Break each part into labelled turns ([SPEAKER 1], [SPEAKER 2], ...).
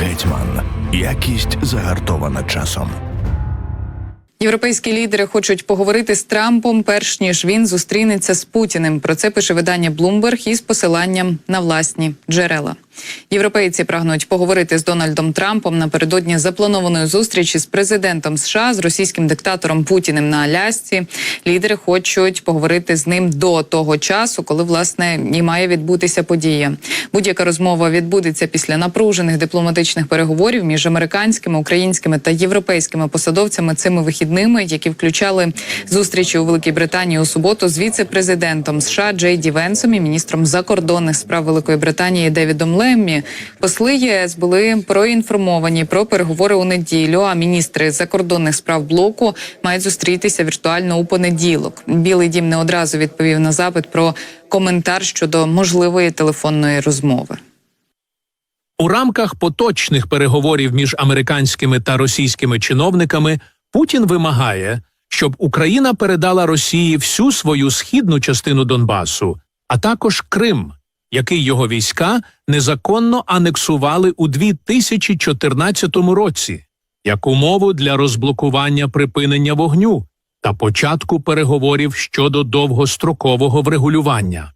[SPEAKER 1] Гетьман. Якість загартована часом.
[SPEAKER 2] Європейські лідери хочуть поговорити з Трампом, перш ніж він зустрінеться з Путіним. Про це пише видання Bloomberg із посиланням на власні джерела. Європейці прагнуть поговорити з Дональдом Трампом напередодні запланованої зустрічі з президентом США з російським диктатором Путіним на Алясці. Лідери хочуть поговорити з ним до того часу, коли власне і має відбутися подія. Будь-яка розмова відбудеться після напружених дипломатичних переговорів між американськими, українськими та європейськими посадовцями цими вихідними, які включали зустрічі у Великій Британії у суботу з віце-президентом США Джей Ді Венсом і міністром закордонних справ Великої Британії Девідом Леммі. Посли ЄС були проінформовані про переговори у неділю. А міністри закордонних справ блоку мають зустрітися віртуально у понеділок. Білий дім не одразу відповів на запит про коментар щодо можливої телефонної розмови.
[SPEAKER 3] У рамках поточних переговорів між американськими та російськими чиновниками Путін вимагає, щоб Україна передала Росії всю свою східну частину Донбасу, а також Крим, який його війська незаконно анексували у 2014 році, як умову для розблокування припинення вогню та початку переговорів щодо довгострокового врегулювання.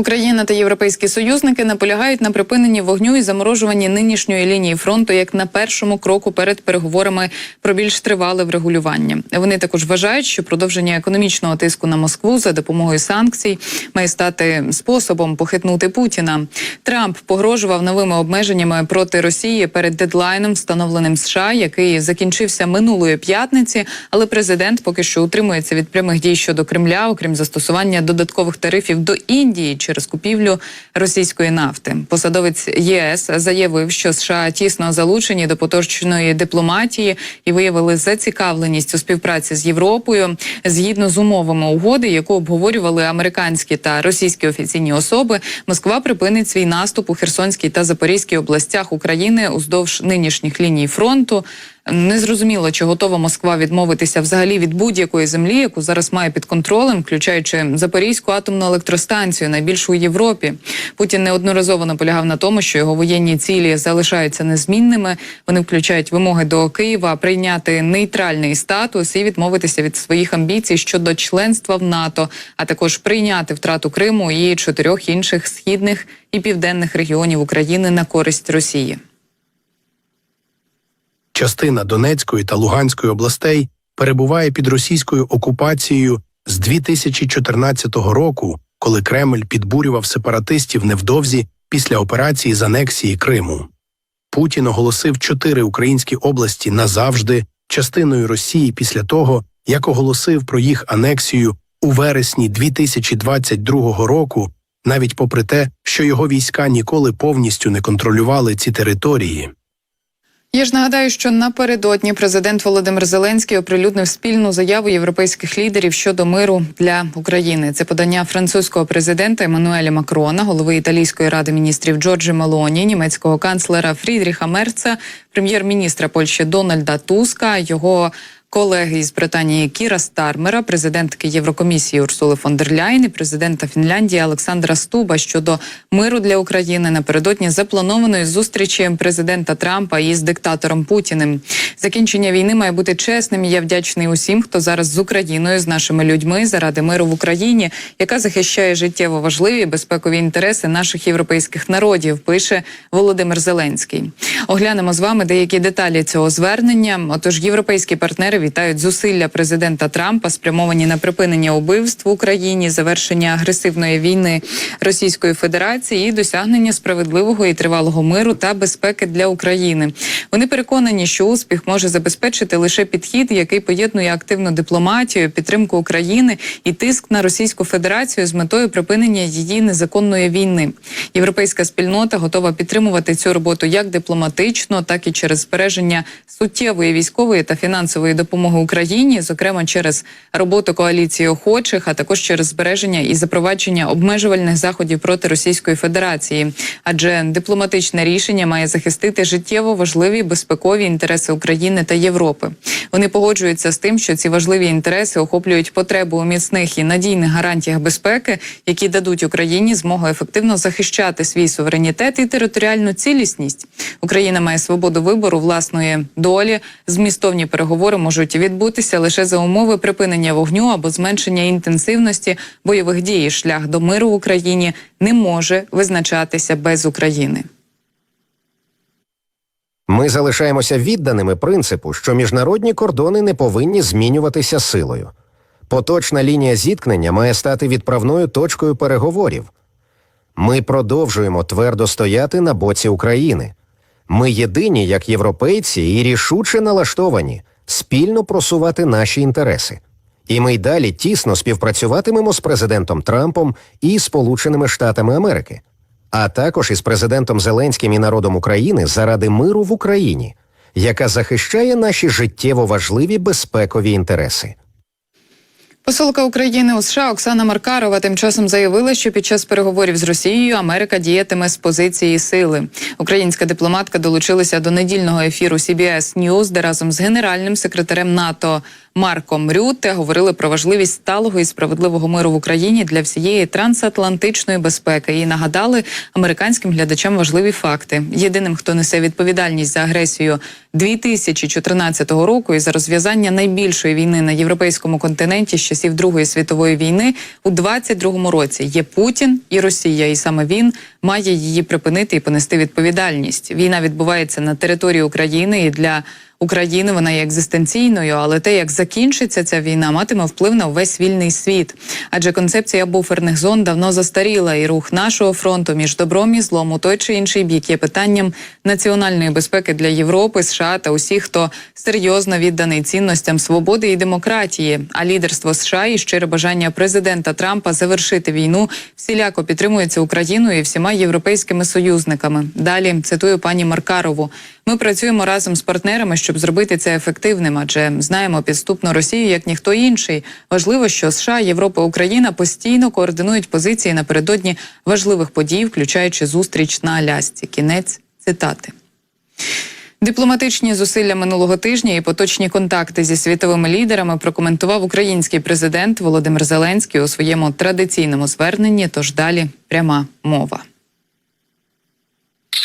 [SPEAKER 2] Україна та європейські союзники наполягають на припиненні вогню і заморожуванні нинішньої лінії фронту як на першому кроку перед переговорами про більш тривале врегулювання. Вони також вважають, що продовження економічного тиску на Москву за допомогою санкцій має стати способом похитнути Путіна. Трамп погрожував новими обмеженнями проти Росії перед дедлайном, встановленим США, який закінчився минулої п'ятниці. Але президент поки що утримується від прямих дій щодо Кремля, окрім застосування додаткових тарифів до Індії через купівлю російської нафти. Посадовець ЄС заявив, що США тісно залучені до поточної дипломатії і виявили зацікавленість у співпраці з Європою згідно з умовами угоди, яку обговорювали американські та російські офіційні особи. Москва припинить свій наступ у Херсонській та Запорізькій областях України уздовж нинішніх ліній фронту. Незрозуміло, чи готова Москва відмовитися взагалі від будь-якої землі, яку зараз має під контролем, включаючи Запорізьку атомну електростанцію, найбільшу у Європі. Путін неодноразово наполягав на тому, що його воєнні цілі залишаються незмінними. Вони включають вимоги до Києва прийняти нейтральний статус і відмовитися від своїх амбіцій щодо членства в НАТО, а також прийняти втрату Криму і чотирьох інших східних і південних регіонів України на користь Росії.
[SPEAKER 4] Частина Донецької та Луганської областей перебуває під російською окупацією з 2014 року, коли Кремль підбурював сепаратистів невдовзі після операції з анексії Криму. Путін оголосив чотири українські області назавжди частиною Росії після того, як оголосив про їх анексію у вересні 2022 року, навіть попри те, що його війська ніколи повністю не контролювали ці території.
[SPEAKER 2] Я ж нагадаю, що напередодні президент Володимир Зеленський оприлюднив спільну заяву європейських лідерів щодо миру для України. Це подання французького президента Еммануеля Макрона, голови італійської ради міністрів Джорджі Мелоні, німецького канцлера Фрідріха Мерца, прем'єр-міністра Польщі Дональда Туска, його колеги із Британії Кіра Стармера, президентки Єврокомісії Урсули фон дер Ляйн і президента Фінляндії Олександра Стуба щодо миру для України напередодні запланованої зустрічі президента Трампа із диктатором Путіним. Закінчення війни має бути чесним. і Я вдячний усім, хто зараз з Україною, з нашими людьми заради миру в Україні, яка захищає життєво важливі безпекові інтереси наших європейських народів. Пише Володимир Зеленський. Оглянемо з вами деякі деталі цього звернення. Отож, європейські партнери вітають зусилля президента Трампа, спрямовані на припинення убивств в Україні, завершення агресивної війни Російської Федерації і досягнення справедливого і тривалого миру та безпеки для України. Вони переконані, що успіх може забезпечити лише підхід, який поєднує активну дипломатію, підтримку України і тиск на Російську Федерацію з метою припинення її незаконної війни. Європейська спільнота готова підтримувати цю роботу як дипломатично, так і через збереження суттєвої військової та фінансової допомоги Україні, зокрема через роботу коаліції охочих, а також через збереження і запровадження обмежувальних заходів проти Російської Федерації. Адже дипломатичне рішення має захистити життєво важливі безпекові інтереси України та Європи. Вони погоджуються з тим, що ці важливі інтереси охоплюють потребу у міцних і надійних гарантіях безпеки, які дадуть Україні змогу ефективно захищати свій суверенітет і територіальну цілісність. Україна має свободу вибору власної долі. Змістовні переговори можуть відбутися лише за умови припинення вогню або зменшення інтенсивності бойових дій. Шлях до миру в Україні не може визначатися без України.
[SPEAKER 5] Ми залишаємося відданими принципу, що міжнародні кордони не повинні змінюватися силою. Поточна лінія зіткнення має стати відправною точкою переговорів. Ми продовжуємо твердо стояти на боці України. Ми єдині, як європейці, і рішуче налаштовані спільно просувати наші інтереси. І ми й далі тісно співпрацюватимемо з президентом Трампом і Сполученими Штатами Америки, а також із президентом Зеленським і народом України заради миру в Україні, яка захищає наші життєво важливі безпекові інтереси.
[SPEAKER 2] Посолка України у США Оксана Маркарова тим часом заявила, що під час переговорів з Росією Америка діятиме з позиції сили. Українська дипломатка долучилася до недільного ефіру CBS News, де разом з генеральним секретарем НАТО Марком Рютте говорили про важливість сталого і справедливого миру в Україні для всієї трансатлантичної безпеки і нагадали американським глядачам важливі факти. Єдиним, хто несе відповідальність за агресію 2014 року і за розв'язання найбільшої війни на європейському континенті з часів Другої світової війни у 22-му році є Путін і Росія, і саме він має її припинити і понести відповідальність. Війна відбувається на території України і для України вона є екзистенційною, але те, як закінчиться ця війна, матиме вплив на увесь вільний світ. Адже концепція буферних зон давно застаріла, і рух нашого фронту між добром і злом у той чи інший бік є питанням національної безпеки для Європи, США та усіх, хто серйозно відданий цінностям свободи і демократії. А лідерство США і щире бажання президента Трампа завершити війну всіляко підтримується Україною і всіма європейськими союзниками. Далі цитую пані Маркарову. Ми працюємо разом з партнерами, щоб зробити це ефективним, адже знаємо підступну Росію як ніхто інший. Важливо, що США, Європа, Україна постійно координують позиції напередодні важливих подій, включаючи зустріч на Алясці. Кінець цитати. Дипломатичні зусилля минулого тижня і поточні контакти зі світовими лідерами прокоментував український президент Володимир Зеленський у своєму традиційному зверненні. Тож далі пряма мова.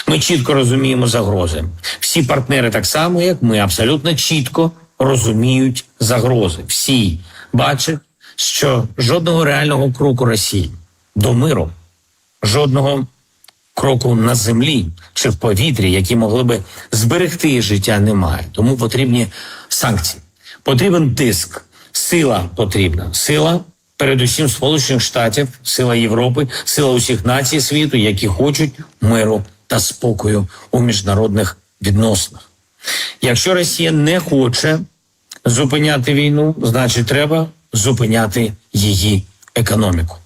[SPEAKER 6] Ми чітко розуміємо загрози. Всі партнери, так само як ми, абсолютно чітко розуміють загрози. Всі бачать, що жодного реального кроку Росії до миру, жодного кроку на землі чи в повітрі, які могли би зберегти життя, немає. Тому потрібні санкції. Потрібен тиск, сила потрібна. Сила, передусім Сполучених Штатів, сила Європи, сила усіх націй світу, які хочуть миру та спокою у міжнародних відносинах. Якщо Росія не хоче зупиняти війну, значить треба зупиняти її економіку.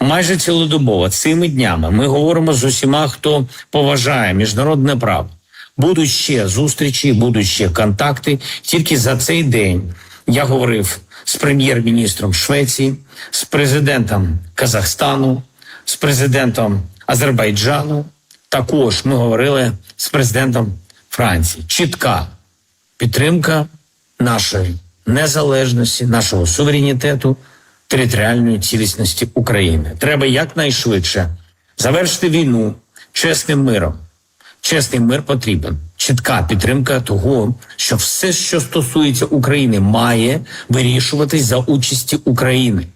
[SPEAKER 6] Майже цілодобово цими днями ми говоримо з усіма, хто поважає міжнародне право. Будуть ще зустрічі, будуть ще контакти. Тільки за цей день я говорив з прем'єр-міністром Швеції, з президентом Казахстану, з президентом Азербайджану. Також ми говорили з президентом Франції. Чітка підтримка нашої незалежності, нашого суверенітету, територіальної цілісності України. Треба якнайшвидше завершити війну чесним миром. Чесний мир потрібен. Чітка підтримка того, що все, що стосується України, має вирішуватись за участі України.